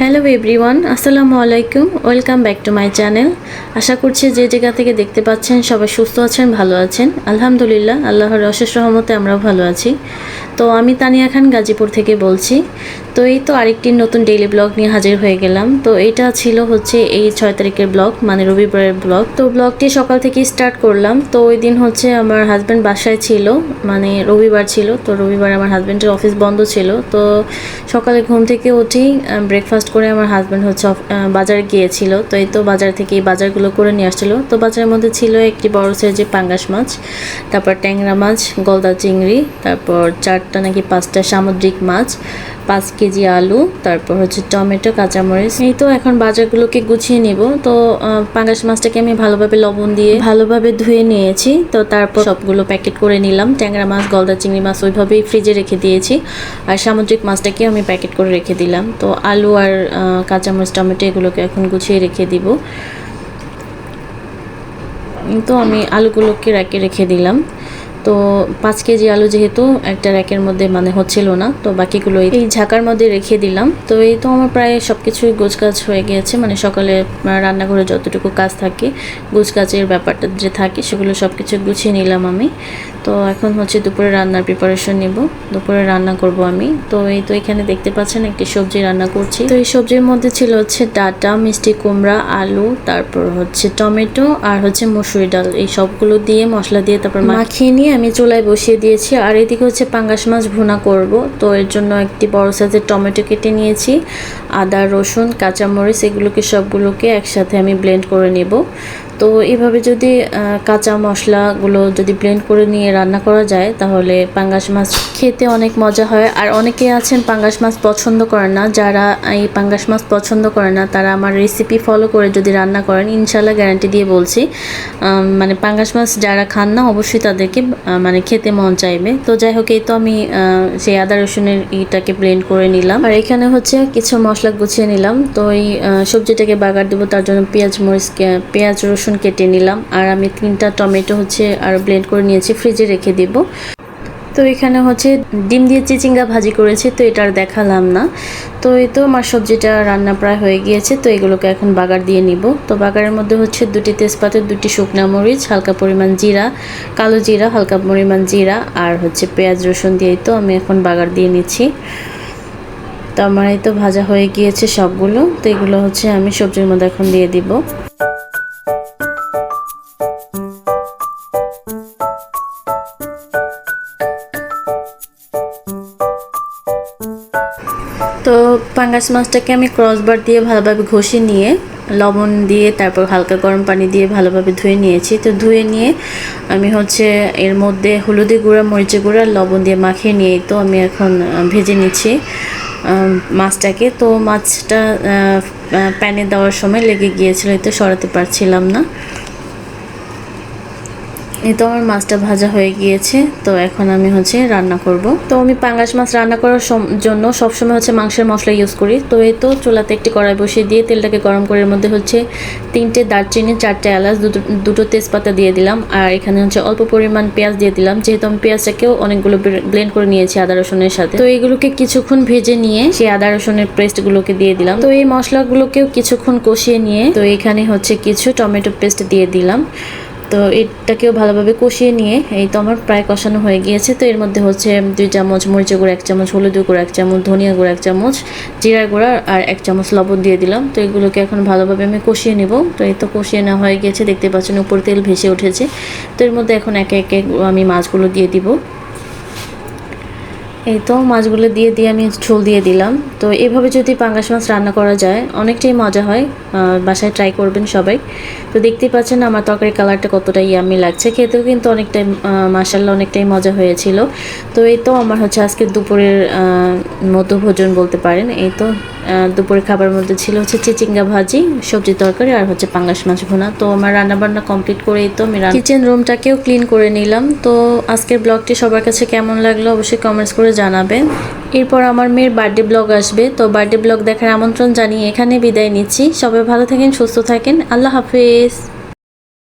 Hello everyone আসসালামু আলাইকুম welcome back to my channel আশা করছি যে জায়গা থেকে দেখতে পাচ্ছেন, সবাই সুস্থ আছেন, ভালো আছেন। আলহামদুলিল্লাহ, আল্লাহর অশেষ রহমতে আমরাও ভালো আছি। তো আমি তানিয়া খান গাজীপুর থেকে বলছি। তো এই তো আরেকটি নতুন ডেইলি ব্লগ নিয়ে হাজির হয়ে গেলাম। তো এটা ছিল হচ্ছে এই ছয় তারিখের ব্লগ মানে রবিবারের ব্লগ তো ব্লগটি সকাল থেকে স্টার্ট করলাম। তো ওই দিন হচ্ছে আমার হাজব্যান্ড বাসায় ছিল মানে রবিবার ছিল। তো রবিবার আমার হাজব্যান্ডের অফিস বন্ধ ছিল। তো সকালে ঘুম থেকে উঠেই ব্রেকফাস্ট করে আমার হাজব্যান্ড হচ্ছে বাজারে গিয়েছিল। তো এই তো বাজার থেকে এই বাজারগুলো করে নিয়ে আসছিল। তো বাজারের মধ্যে ছিল একটি বড় সাইজের পাঙ্গাস মাছ, তারপর ট্যাংরা মাছ, গলদা চিংড়ি, তারপর চারটা নাকি পাঁচটা সামুদ্রিক মাছ পাঁচ কেজি আলু, তারপর হচ্ছে টমেটো, কাঁচামরিচ। এই তো এখন বাজারগুলোকে গুছিয়ে নিব। তো পাঙ্গাস মাছটাকে আমি ভালোভাবে লবণ দিয়ে ভালোভাবে ধুয়ে নিয়েছি। তো তারপর সবগুলো প্যাকেট করে নিলাম। ট্যাংরা মাছ, গলদা চিংড়ি মাছ ওইভাবেই ফ্রিজে রেখে দিয়েছি। আর সামুদ্রিক মাছটাকে আমি প্যাকেট করে রেখে দিলাম। তো আলু আর কাঁচামরিচ, টমেটো এগুলোকে এখন গুছিয়ে রেখে দিব। তো আমি আলুগুলোকে র্যাকে রেখে দিলাম। তো পাঁচ কেজি আলু যেহেতু একটা র্যাকের মধ্যে মানে হচ্ছিল না, তো বাকিগুলো এই ঝাঁকার মধ্যে রেখে দিলাম। তো এই তো আমার প্রায় সব কিছুই গোছগাছ হয়ে গিয়েছে মানে সকালে রান্নাঘরে যতটুকু কাজ থাকে, গোছগাছের ব্যাপারটা যে থাকে সেগুলো সব কিছু গুছিয়ে নিলাম আমি। তো এখন হচ্ছে দুপুরে রান্নার প্রিপারেশন নিব, দুপুরে রান্না করব আমি। তো এই তো এখানে দেখতে পাচ্ছেন একটি সবজি রান্না করছি। তো এই সবজির মধ্যে ছিল হচ্ছে ডাটা, মিষ্টি কুমড়া, আলু, তারপর হচ্ছে টমেটো আর হচ্ছে মসুরি ডাল। এই সবগুলো দিয়ে মশলা দিয়ে তারপর মাখিয়ে নিয়ে আমি চুলায় বসিয়ে দিয়েছি। আর এদিকে হচ্ছে পাঙ্গাস মাছ ভুনা করব। তো এর জন্য একটি বড় সাইজের টমেটো কেটে নিয়েছি। আদা, রসুন, কাঁচামরিচ, এগুলোকে সবগুলোকে একসাথে আমি ব্লেন্ড করে নেব। তো এইভাবে যদি কাঁচা মশলাগুলো যদি ব্লেন্ড করে নিয়ে রান্না করা যায়, তাহলে পাঙ্গাস মাছ খেতে অনেক মজা হয়। আর অনেকে আছেন পাঙ্গাস মাছ পছন্দ করেন না। যারা এই পাঙ্গাস মাছ পছন্দ করে না, তারা আমার রেসিপি ফলো করে যদি রান্না করেন ইনশাল্লাহ গ্যারান্টি দিয়ে বলছি মানে পাঙ্গাস মাছ যারা খান না, অবশ্যই তাদেরকে মানে খেতে মন চাইবে। তো যাই হোক, এই তো আমি সেই আদা রসুনের ইটাকে ব্লেন্ড করে নিলাম। আর এখানে হচ্ছে কিছু মশলা গুছিয়ে নিলাম। তো এই সবজিটাকে বাগার দেবো, তার জন্য পেঁয়াজ, মরিচ পেঁয়াজ, রসুন কেটে নিলাম। আর আমি তিনটা টমেটো হচ্ছে আর ব্লেন্ড করে নিয়েছি ফ্রিজে রেখে দিব। তো এখানে হচ্ছে ডিম দিয়ে চিচিঙ্গা ভাজি করেছি, তো এটা আর দেখালাম না। তো এই তো আমার সবজিটা রান্না প্রায় হয়ে গিয়েছে, তো এগুলোকে এখন বাগার দিয়ে নিব। তো বাগারের মধ্যে হচ্ছে দুটি তেজপাতা, দুটি শুকনা মরিচ, হালকা পরিমাণ জিরা, কালো জিরা, হালকা পরিমাণ জিরা, আর হচ্ছে পেঁয়াজ, রসুন দিয়েই তো আমি এখন বাগার দিয়ে নিচ্ছি। তো আমার এই তো ভাজা হয়ে গিয়েছে সবগুলো, তো এগুলো হচ্ছে আমি সবজির মধ্যে এখন দিয়ে দিব। তো পাঙ্গাস মাছটাকে আমি ক্রসবার দিয়ে ভালোভাবে ঘষে নিয়ে, লবণ দিয়ে, তারপর হালকা গরম পানি দিয়ে ভালোভাবে ধুয়ে নিয়েছি। তো ধুয়ে নিয়ে আমি হচ্ছে এর মধ্যে হলুদি গুঁড়া, মরিচের গুঁড়া লবণ দিয়ে মাখিয়ে নিয়ে তো আমি এখন ভেজে নিচ্ছি মাছটাকে। তো মাছটা প্যানে দেওয়ার সময় লেগে গিয়েছিল এই তো সরাতে পারছিলাম না। এই তো আমার মাছটা ভাজা হয়ে গিয়েছে, তো এখন আমি হচ্ছে রান্না করব। তো আমি পাঙ্গাস মাছ রান্না করার জন্য সবসময় হচ্ছে মাংসের মশলা ইউজ করি। তো এই তো চুলাতে একটি কড়াই বসিয়ে দিয়ে তেলটাকে গরম করে মধ্যে হচ্ছে তিনটে দারচিনি, চারটে এলাচ, দুটো দুটো তেজপাতা দিয়ে দিলাম। আর এখানে হচ্ছে অল্প পরিমাণ পেঁয়াজ দিয়ে দিলাম, যেহেতু আমি পেঁয়াজটাকেও অনেকগুলো ব্লেন্ড করে নিয়েছি আদা, রসুনের সাথে। তো এগুলোকে কিছুক্ষণ ভেজে নিয়ে সেই আদা, রসুনের পেস্টগুলোকে দিয়ে দিলাম। তো এই মশলাগুলোকেও কিছুক্ষণ কষিয়ে নিয়ে তো এখানে হচ্ছে কিছু টমেটো পেস্ট দিয়ে দিলাম। তো এটাকেও ভালোভাবে কষিয়ে নিয়ে, এই তো আমার প্রায় কষানো হয়ে গিয়েছে। তো এর মধ্যে হচ্ছে দুই চামচ মরিচের গুঁড়ো, এক চামচ হলুদ গুঁড়ো, এক চামচ ধনিয়া গুঁড়ো, এক চামচ জিরার গুঁড়া আর এক চামচ লবণ দিয়ে দিলাম। তো এগুলোকে এখন ভালোভাবে আমি কষিয়ে নেব। তো এই তো কষিয়ে না হয়ে গিয়েছে, দেখতে পাচ্ছেন উপর তেল ভেসে উঠেছে। তো এর মধ্যে এখন একে একে আমি মাছগুলো দিয়ে দিব। এই তো মাছগুলো দিয়ে দিয়ে আমি ঝোল দিয়ে দিলাম। তো এভাবে যদি পাঙ্গাস মাছ রান্না করা যায় অনেকটাই মজা হয় বাসায় ট্রাই করবেন সবাই। তো দেখতেই পাচ্ছেন আমার তরকারি কালারটা কতটা ইয়ামি লাগছে। খেতেও কিন্তু অনেকটাই মাসাল্লাহ অনেকটাই মজা হয়েছিল। তো এই তো আমার হচ্ছে আজকে দুপুরের আহ, মধ্যভোজন বলতে পারেন। এই তো দুপুরের খাবার মধ্যে ছিল হচ্ছে চিচিঙ্গা ভাজি সবজি তরকারি আর হচ্ছে পাঙ্গাস মাছ ভুনা। তো আমার রান্নাবান্না কমপ্লিট করেই তো আমি কিচেন রুমটাকেও ক্লিন করে নিলাম। তো আজকের ব্লগটি সবার কাছে কেমন লাগল অবশ্যই কমেন্টস করে জানাবেন। এরপর আমার মেয়ের বার্থডে ব্লগ আসবে। তো বার্থডে ব্লগ দেখার আমন্ত্রণ জানিয়ে এখানে বিদায় নিচ্ছি। সবাই ভালো থাকেন, সুস্থ থাকেন। আল্লাহ হাফিজ।